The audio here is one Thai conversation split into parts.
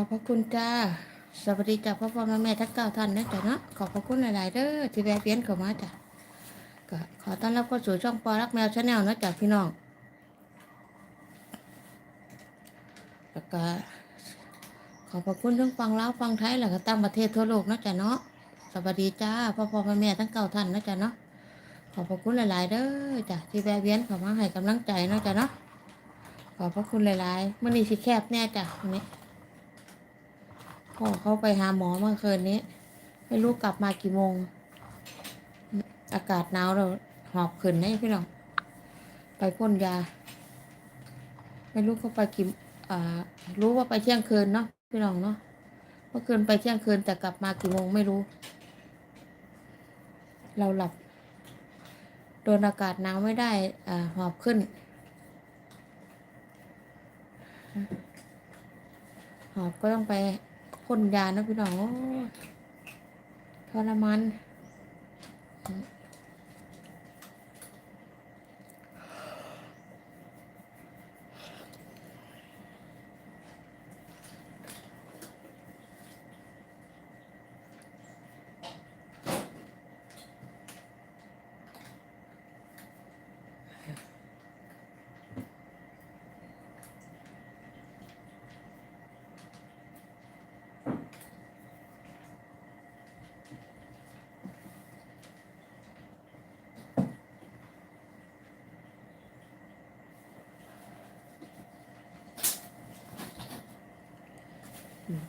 อบพระคุณจ้า สวัสดีจ้าพ่อพ่อแม่แม่ทั้งเก้าท่านนะจ๊ะเนาะ ขอบพระคุณหลายๆเด้อที่แวะเวียนเข้ามาจ้ะก็ขอต้อนรับเข้าสู่ช่องปอรักแมวชาแนลนะจ๊ะพี่น้อง แล้วก็ขอบพระคุณทั้งฟังลาวฟังไทยแล้วก็ต่างประเทศทั่วโลกนะจ๊ะเนาะ สวัสดีจ้าพ่อพ่อแม่แม่ทั้งเก้าท่านนะจ๊ะเนาะ ขอบพระคุณหลายๆเด้อจ้ะที่แวะเวียนเข้ามาให้กำลังใจนะจ๊ะเนาะ ขอบพระคุณหลายๆมื่อนี้สิแคบแน่จ้ะวันนี้ พ่อเขาไปหาหมอเมื่อคืนนี้ ไม่รู้กลับมากี่โมง อากาศหนาวเราหอบขึ้นนะพี่น้องไปพ่นยา ไม่รู้เขาไปกี่อ่า รู้ว่าไปเที่ยงคืนเนาะพี่น้องเนาะเมื่อคืนไปเที่ยงคืนแต่กลับมากี่โมงไม่รู้ เราหลับโดนอากาศหนาวไม่ได้อ่าหอบขึ้น หอบก็ต้องไป พ่นยานะพี่น้องโอ้ยทรมาน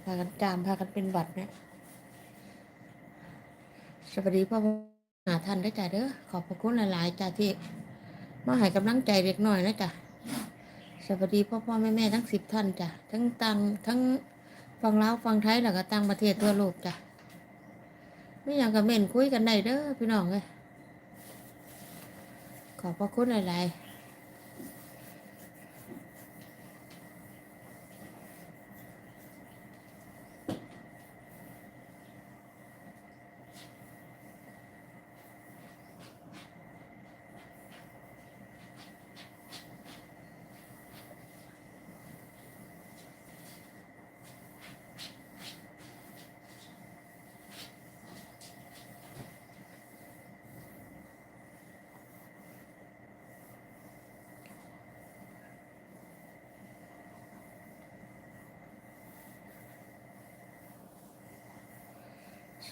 พากันจามพากันเป็นหวัดเนี่ยสวัสดีพ่อหาท่านได้จ้ะเด้อขอบพระคุณหลายๆจ้ะที่มาให้กำลังใจเด็กน่อยนะจ้ะสวัสดีพ่อพ่อแม่แม่ทั้งสิบท่านจ้ะทั้งตังทั้งฟังลาวฟังไทยแล้วก็ต่างประเทศทั่วโลกจ้ะไม่อยากกับเม่นคุยกันได้เด้อพี่น้องเลยขอบพระคุณหลายๆ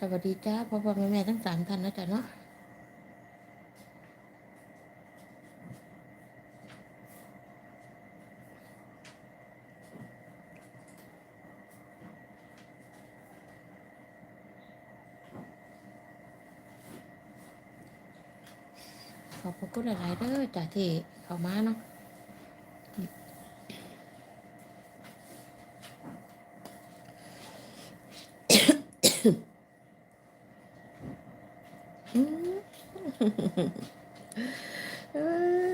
สวัสดีจ้าพ่อพ่อแม่แม่ทั้งสามท่านนะจ๊ะเนาะขอบพระคุณหลายๆเด้อจ้ะที่เข้ามาเนาะ อืม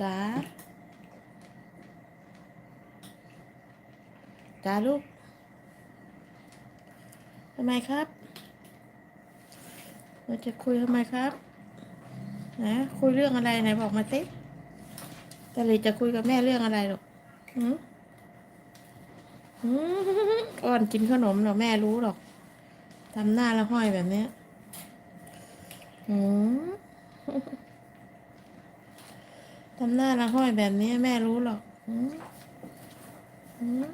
จ้าจ้าลูกทำไมครับเราจะคุยทำไมครับ นะ คุยเรื่องอะไรไหนบอกมาสิแต่เลยจะคุยกับแม่เรื่องอะไรหรอกหืมอ่อนกินขนมหรอแม่รู้หรอกทำหน้าละห้อยแบบเนี้ยหืม ทำหน้าละห้อยแบบนี้แม่รู้หรอกอืมอืม